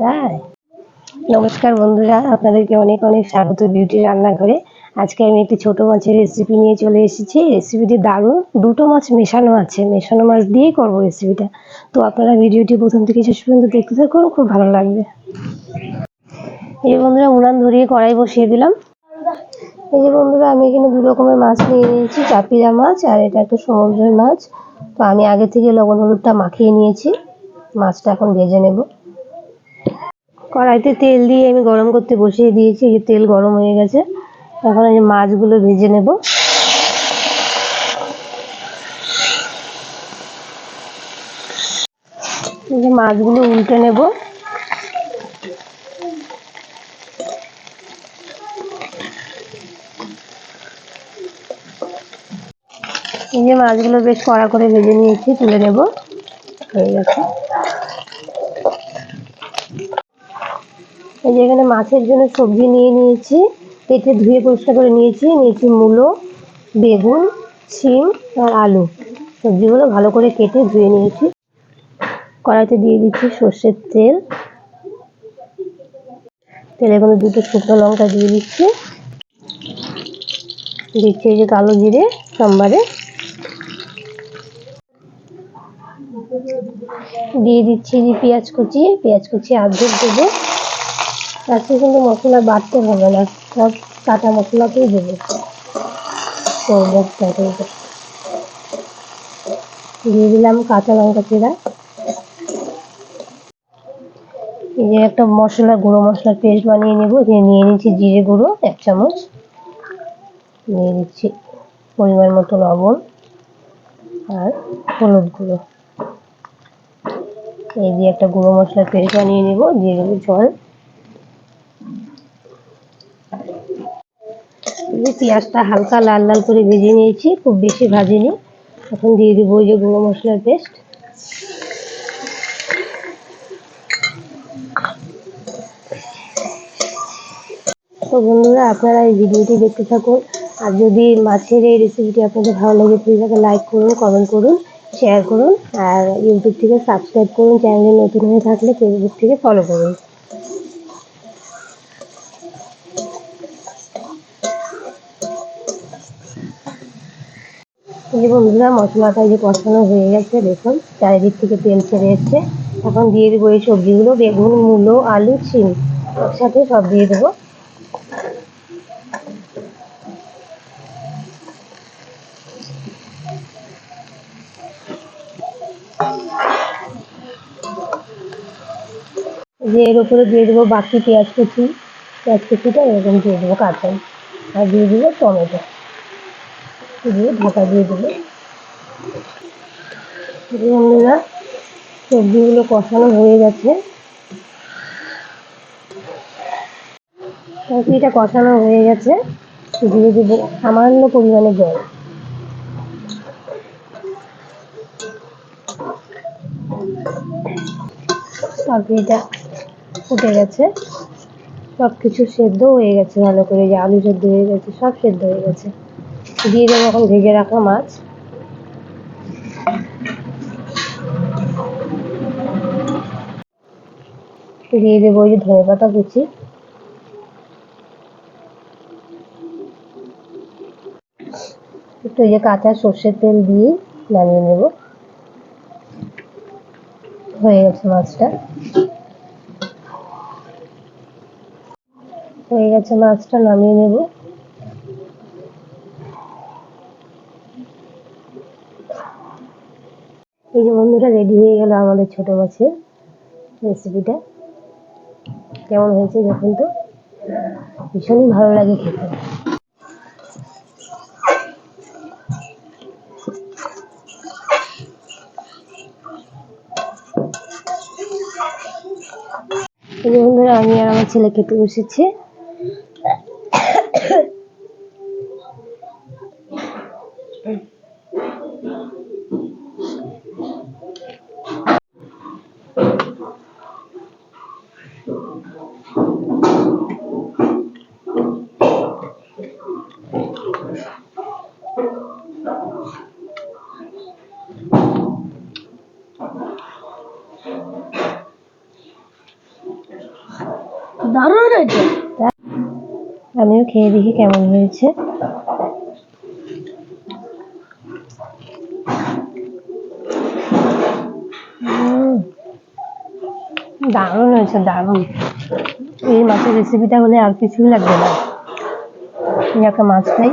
তাই? নমস্কার বন্ধুরা, আপনাদেরকে অনেক অনেক স্বাগত বিউটি রান্নাঘরে। আজকে আমি একটি ছোট মাছের রেসিপি নিয়ে চলে এসেছি। রেসিপিটি দারুণ। দুটো মাছ মেশানো আছে। মেশানো মাছ দিয়েই করব রেসিপিটা তো আপনারা ভিডিওটি প্রথম থেকে শেষ পর্যন্ত দেখতে থাকুন, খুব ভালো লাগবে। এই যে বন্ধুরা, উনান ধরিয়ে কড়াই বসিয়ে দিলাম। এই যে বন্ধুরা, আমি এখানে দু রকমের মাছ নিয়ে নিয়েছি। চাপিরা মাছ আর এটা একটা সমুদ্রের মাছ। তো আমি আগে থেকে লবণ হলুদটা মাখিয়ে নিয়েছি। মাছটা এখন ভেজে নেব। কড়াইতে তেল দিয়ে আমি গরম করতে বসিয়ে দিয়েছি, এই তেল গরম হয়ে গেছে। এখন এই মাছগুলো ভেজে নেব। এই যে মাছগুলো উল্টে নেব। এই যে মাছগুলো বেশ কড়া করে ভেজে নিয়েছি, তুলে নেব। এই যে এখানে মাছের জন্য সবজি নিয়ে নিয়েছি, কেটে ধুয়ে পরিষ্কার করে নিয়েছি। নিয়েছি মূলো, বেগুন, শিম আর আলু। সবজিগুলো ভালো করে কেটে ধুয়ে নিয়েছি। কড়াইতে দিয়ে দিচ্ছি সর্ষের তেল। তেলের মধ্যে দুটো শুকনো লঙ্কা দিয়ে দিচ্ছি। দিচ্ছি এই যে কালো জিরে, সোমবারে। দিয়ে দিচ্ছি পেঁয়াজ কুচি পেঁয়াজ কুচি আর্ধেক দেবো। আজকে কিন্তু মশলা বাড়তে হবে না, সব কাটা মশলাতেই দেবো। দিয়ে দিলাম কাঁচা লঙ্কা চিরা। এই যে একটা মশলা, গুঁড়ো মশলার পেস্ট বানিয়ে নেব। এখানে নিয়ে নিচ্ছি জিরে গুঁড়ো, এক চামচ। নিয়ে দিচ্ছি পরিমাণ মতো লবণ আর হলুদ গুঁড়ো। এই দিয়ে একটা গুঁড়ো মশলার পেস্ট বানিয়ে নেব, দিয়ে দেবো জল। পেঁয়াজটা হালকা লাল লাল করে ভেজে নিয়েছি, খুব বেশি ভাজিনি। এখন দিয়ে দেবো ওই যে গুঁড়ো মশলার পেস্ট। তো বন্ধুরা, আপনারা এই ভিডিওটি দেখতে থাকুন। আর যদি মাছের এই রেসিপিটি আপনাদের ভালো লাগে প্লিজ একটা লাইক করুন কমেন্ট করুন। শেয়ার করুন আর ইউটিউব থেকে সাবস্ক্রাইব করুন চ্যানেলে নতুন হয়ে থাকলে ফেসবুক থেকে ফলো করুন। এই বন্ধুরা, মশলাটা যে কষানো হয়ে গেছে, দেখুন, চারিদিক থেকে তেল ছেড়ে এসছে। এখন দিয়ে দেবো এই সবজিগুলো, বেগুন, মূলো, আলু, শিম। একসাথে সব দিয়ে দেবো। যে এর উপরে দিয়ে দেবো বাকি পেঁয়াজ কুচি, পেঁয়াজ কুচিটা এরকম দিয়ে দেবো কাঁচাই আর দিয়ে দেবো টমেটো। দিয়ে ঢাকা দিয়ে দেবো। বন্ধুরা সবজিগুলো কষানো হয়ে গেছে। তরকারিটা কষানো হয়ে গেছে। দিয়ে দেবো সামান্য পরিমাণে জল। তরকারিটা ফুটে গেছে। সব কিছু সেদ্ধ হয়ে গেছে ভালো করে যে আলু সেদ্ধ হয়ে গেছে, সব সেদ্ধ হয়ে গেছে। দিয়ে দেবো এখন ভেজে রাখা মাছ। দিয়ে দেবো ওই যে ধনে পাতা কুচি। একটু যে কাঁচা সর্ষের তেল দিয়ে নামিয়ে নেব। হয়ে গেছে মাছটা। হয়ে গেছে, মাছটা নামিয়ে নেব। এই যে বন্ধুরা, রেডি হয়ে গেল আমাদের ছোট মাছের রেসিপিটা। কেমন হয়েছে দেখুন তো? ভীষণই ভালো লাগে খেতে। বন্ধুরা, আমি আর আমার ছেলে খেতে বসেছি। আমিও খেয়ে দেখি কেমন হয়েছে। দারুণ হয়েছে দারুণ এই মাছের রেসিপিটা হলে আর কিছুই লাগবে না। একটা মাছ খাই।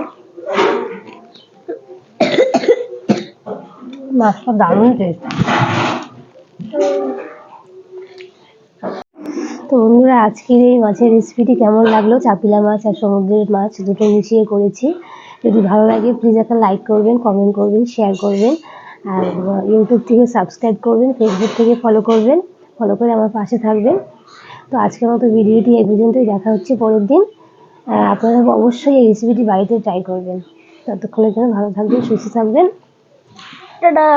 মাছটা দারুণ টেস্ট তো বন্ধুরা, আজকের এই মাছের রেসিপিটি কেমন লাগল? চাপিলা মাছ আর সমুদ্রের মাছ দুটো মিশিয়ে করেছি। যদি ভালো লাগে প্লিজ একটা লাইক করবেন কমেন্ট করবেন শেয়ার করবেন। আর ইউটিউব থেকে সাবস্ক্রাইব করবেন ফেসবুক থেকে ফলো করবেন। ফলো করে আমার পাশে থাকবেন। তো আজকের মতো ভিডিওটি এই পর্যন্তই। দেখা হচ্ছে পরের দিন। আপনারা অবশ্যই এই রেসিপিটি বাড়িতে ট্রাই করবেন। ততক্ষণের জন্য ভালো থাকবেন, সুস্থ থাকবেন। টাটা!